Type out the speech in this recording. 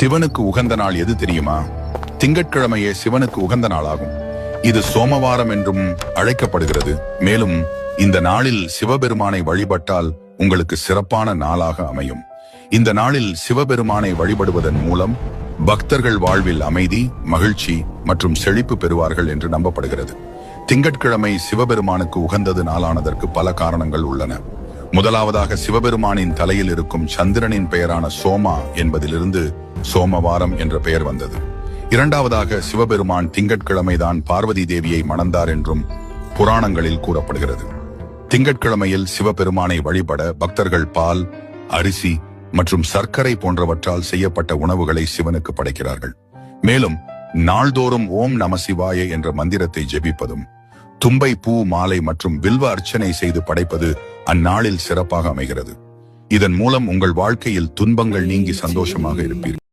சிவனுக்கு உகந்த நாள் எது தெரியுமா? திங்கட்கிழமையே சிவனுக்கு உகந்த நாளாகும். இது சோமவாரம் என்றும் அழைக்கப்படுகிறது. மேலும் இந்த நாளில் சிவபெருமானை வழிபட்டால் உங்களுக்கு சிறப்பான நாளாக அமையும். இந்த நாளில் சிவபெருமானை வழிபடுவதன் மூலம் பக்தர்கள் வாழ்வில் அமைதி மகிழ்ச்சி மற்றும் செழிப்பு பெறுவார்கள் என்று நம்பப்படுகிறது. திங்கட்கிழமை சிவபெருமானுக்கு உகந்தது நாளானதற்கு பல காரணங்கள் உள்ளன. முதலாவதாக சிவபெருமானின் தலையில் இருக்கும் சந்திரனின் பெயரான சோமா என்பதிலிருந்து சோமவாரம் என்ற பெயர் வந்தது. இரண்டாவதாக சிவபெருமான் திங்கட்கிழமைதான் பார்வதி தேவியை மணந்தார் என்றும் புராணங்களில் கூறப்படுகிறது. திங்கட்கிழமையில் சிவபெருமானை வழிபட பக்தர்கள் பால் அரிசி மற்றும் சர்க்கரை போன்றவற்றால் செய்யப்பட்ட உணவுகளை சிவனுக்கு படைக்கிறார்கள். மேலும் நாள்தோறும் ஓம் நம சிவாய என்ற மந்திரத்தை ஜெபிப்பதும் தும்பை பூ மாலை மற்றும் வில்வ அர்ச்சனை செய்து படைப்பது அந்நாளில் சிறப்பாக அமைகிறது. இதன் மூலம் உங்கள் வாழ்க்கையில் துன்பங்கள் நீங்கி சந்தோஷமாக இருப்பீர்கள்.